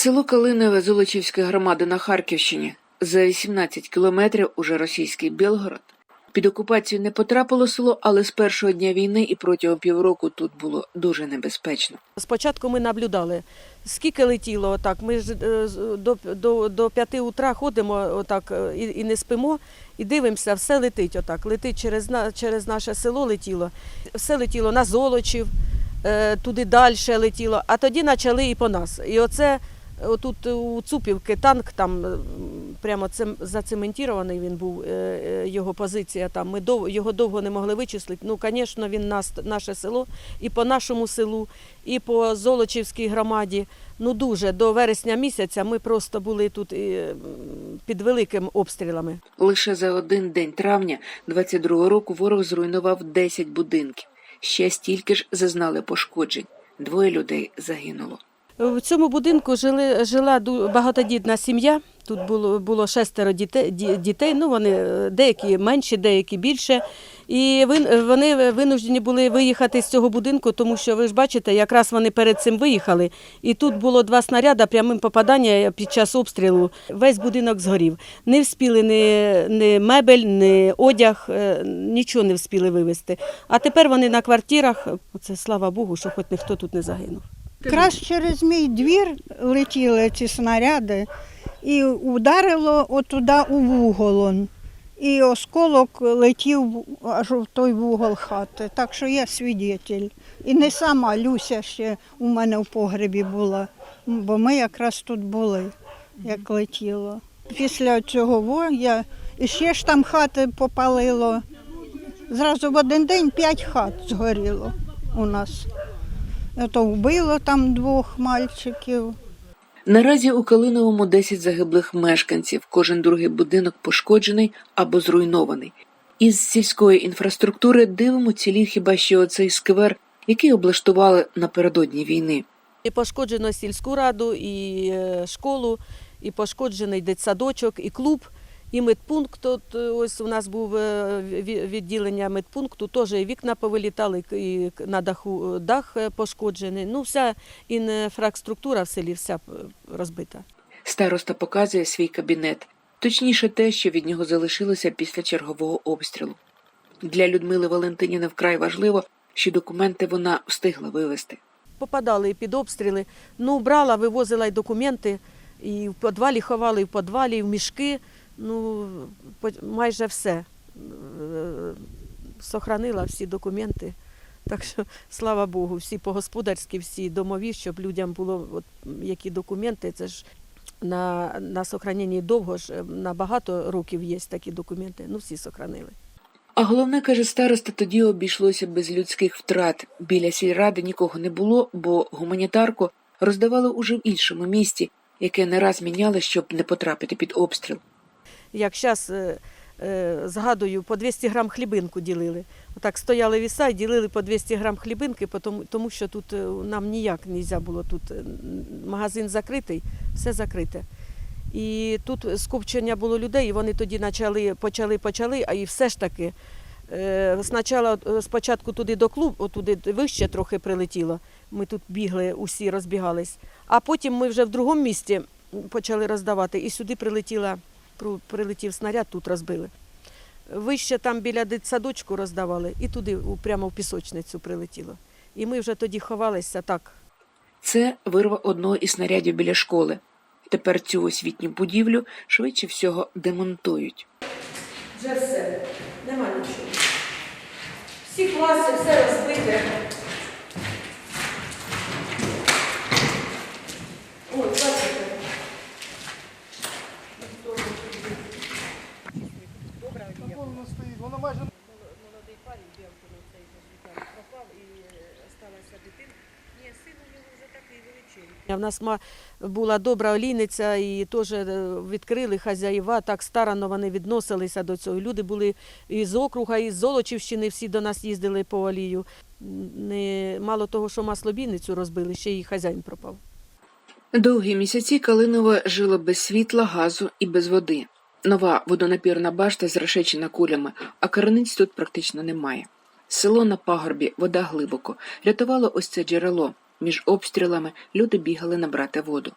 Село Калинове Золочівської громади на Харківщині. За 18 кілометрів уже російський Білгород. Під окупацію не потрапило село, але з першого дня війни і протягом півроку тут було дуже небезпечно. Спочатку ми наблюдали, скільки летіло отак. Ми ж е, до, до, до 5 утра ходимо отак е, і, і не спимо, і дивимося, все летить отак. Летить через, через наше село летіло. Все летіло на Золочів, е, туди далі летіло, а тоді почали і по нас. І оце отут у Цупівки танк там е, прямо цем, зацементований він був, е, е, його позиція там. Ми дов, його довго не могли вичислити. Ну, звісно, він нас, наше село і по нашому селу, і по Золочівській громаді. Ну дуже до вересня місяця ми просто були тут під великими обстрілами. Лише за один день травня 22-го року ворог зруйнував 10 будинків. Ще стільки ж зазнали пошкоджень. Двоє людей загинуло. В цьому будинку жили, жила багатодітна сім'я. Тут було, було шестеро дітей, дітей, ну вони е, деякі менші, деякі більше. І вони винуждені були виїхати з цього будинку, тому що ви ж бачите, якраз вони перед цим виїхали. І тут було два снаряди прямим попадання під час обстрілу. Весь будинок згорів. Не вспіли ні, ні мебель, ні одяг, е, нічого не вспіли вивезти. А тепер вони на квартирах. Це слава Богу, що хоч ніхто тут не загинув. Якраз через мій двір летіли ці снаряди і ударило отуда у вугол. он. І осколок летів аж в той вугол хати. Так що я свідетель. І не сама Люся ще у мене в погребі була, бо ми якраз тут були, як летіло. Після цього я і ще ж там хати попалило. Зразу в один день п'ять хат згоріло у нас. То вбило там двох мальчиків. Наразі у Калиновому 10 загиблих мешканців. Кожен другий будинок пошкоджений або зруйнований. Із сільської інфраструктури дивимо цілі хіба що оцей сквер, який облаштували напередодні війни. І пошкоджено сільську раду, і е, школу, і пошкоджений дитсадочок, і клуб, і медпункт. От е, ось у нас був е, відділення медпункту, теж і вікна повилітали, і на даху е, дах пошкоджений. Ну, вся інфраструктура в селі вся розбита. Староста показує свій кабінет, точніше те, що від нього залишилося після чергового обстрілу. Для Людмили Валентиніни вкрай важливо, що документи вона встигла вивезти. Попадали і під обстріли. Ну, брала, вивозила й документи, і в підвалі ховали, і в підвалі, і в мішки. Ну, майже все. Е, Сохранила всі документи. Так що, слава Богу, всі по-господарськи, всі домові, щоб людям було от, які документи. Це ж на, на сохраненні довго ж е, на багато років є такі документи. Ну, всі сохранили. А головне, каже староста, тоді обійшлося без людських втрат. Біля сільради нікого не було, бо гуманітарку роздавали уже в іншому місті, яке не раз міняли, щоб не потрапити під обстріл. Як зараз е, е, згадую, по 200 грам хлібинку ділили. Отак стояли віса і ділили по 200 грам хлібинки, тому, що тут е, нам ніяк не можна було. Тут магазин закритий, все закрите. І тут скупчення було людей, і вони тоді почали, почали, почали, а і все ж таки. Спочатку, спочатку туди до клубу, туди вище трохи прилетіло. Ми тут бігли, усі розбігались. А потім ми вже в другому місті почали роздавати, і сюди прилетіла прилетів снаряд, тут розбили. Вище там біля дитсадочку роздавали, і туди прямо в пісочницю прилетіло. І ми вже тоді ховалися так. Це вирва одного із снарядів біля школи. Тепер цю освітню будівлю швидше всього демонтують. Вже все, нема нічого. Всі класи, все розбите. Ой, бачите. Молодий парень Білкину цей життя пропав і сталася дитина. Ні, син у нього вже такий величезний. В нас була добра олійниця і теж е, відкрили хазяїва, так старано вони відносилися до цього. Люди були із округа, із Золочівщини, всі до нас їздили по олію. Не, мало того, що маслобійницю розбили, ще й хазяїн пропав. Довгі місяці Калинове жило без світла, газу і без води. Нова водонапірна башта зрешечена кулями, а криниць тут практично немає. Село на пагорбі, вода глибоко. Рятувало ось це джерело. Між обстрілами люди бігали набрати воду.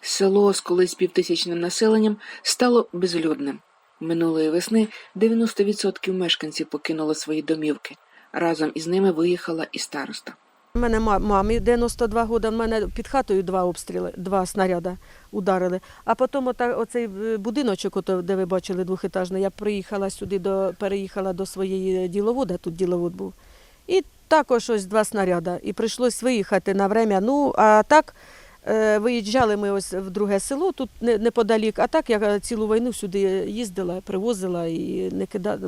Село з колись півтисячним населенням стало безлюдним. Минулої весни 90% мешканців покинуло свої домівки. Разом із ними виїхала і староста. У мене ма- мамі 92 роки, в мене під хатою два обстріли, два снаряди ударили. А потім оцей е, будиночок, де ви бачили, двохетажний, я приїхала сюди, до, переїхала до своєї діловода, тут діловод був. І також ось два снаряди. І прийшлось виїхати на время. Ну, а так е, виїжджали ми ось в друге село, тут неподалік. А так я цілу війну сюди їздила, привозила і не кида...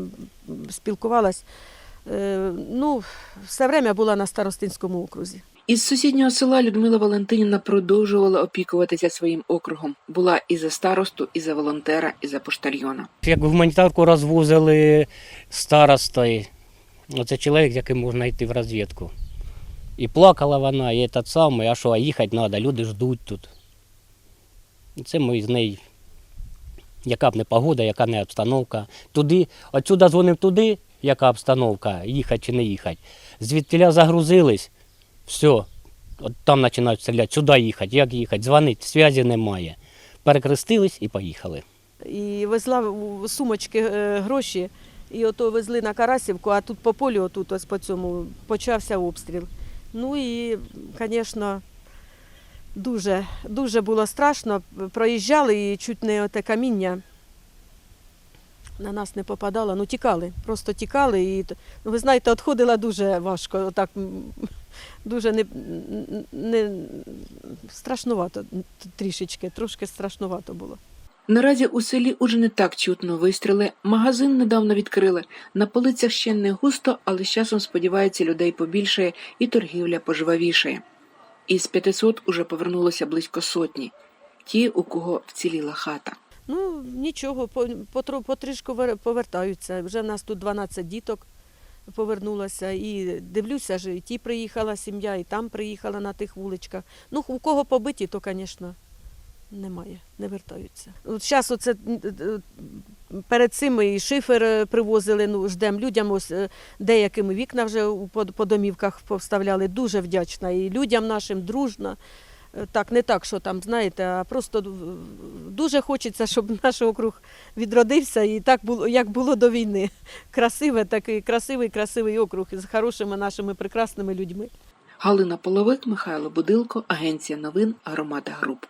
спілкувалась. Е, ну, все время була на Старостинському окрузі. Із сусіднього села Людмила Валентинівна продовжувала опікуватися своїм округом. Була і за старосту, і за волонтера, і за поштальйона. Як гуманітарку розвозили старостою, оце чоловік, з яким можна йти в розвідку. І плакала вона, і этот самий, а що, а їхати треба, люди ждуть тут. Це ми з нею, яка б не погода, яка не обстановка. Туди, отсюди дзвонив туди, яка обстановка, їхати чи не їхати. Звідтіля загрузились, все, от там починають стріляти, сюди їхати, як їхати, дзвонить, зв'язі немає. Перекрестились і поїхали. І везла в сумочки е, гроші, і ото везли на Карасівку, а тут по полю, отут ось по цьому, почався обстріл. Ну і, звісно, дуже, дуже було страшно. Проїжджали і чуть не оте каміння на нас не попадало. Ну, тікали, просто тікали. І, ну, ви знаєте, відходила дуже важко, отак, дуже не, не, страшнувато трішечки, трошки страшнувато було. Наразі у селі уже не так чутно вистріли. Магазин недавно відкрили. На полицях ще не густо, але з часом сподіваються, людей побільшає і торгівля пожвавішає. Із 500 уже повернулося близько сотні. Ті, у кого вціліла хата. Ну, нічого, потрішку повертаються. Вже в нас тут 12 діток повернулося. І дивлюся, ж, і ті приїхала сім'я, і там приїхала на тих вуличках. Ну, у кого побиті, то, звісно, немає, не вертаються. От зараз оце перед цим і шифер е, привозили, ну, ждемо людям, ось е, деяким вікна вже по, по домівках повставляли. Дуже вдячна і людям нашим дружна. Е, Так, не так, що там, знаєте, а просто дуже хочеться, щоб наш округ відродився і так було, як було до війни. Красиве, такий красивий, красивий округ з хорошими нашими прекрасними людьми. Галина Половик, Михайло Будилко, Агенція новин, Громада Груп.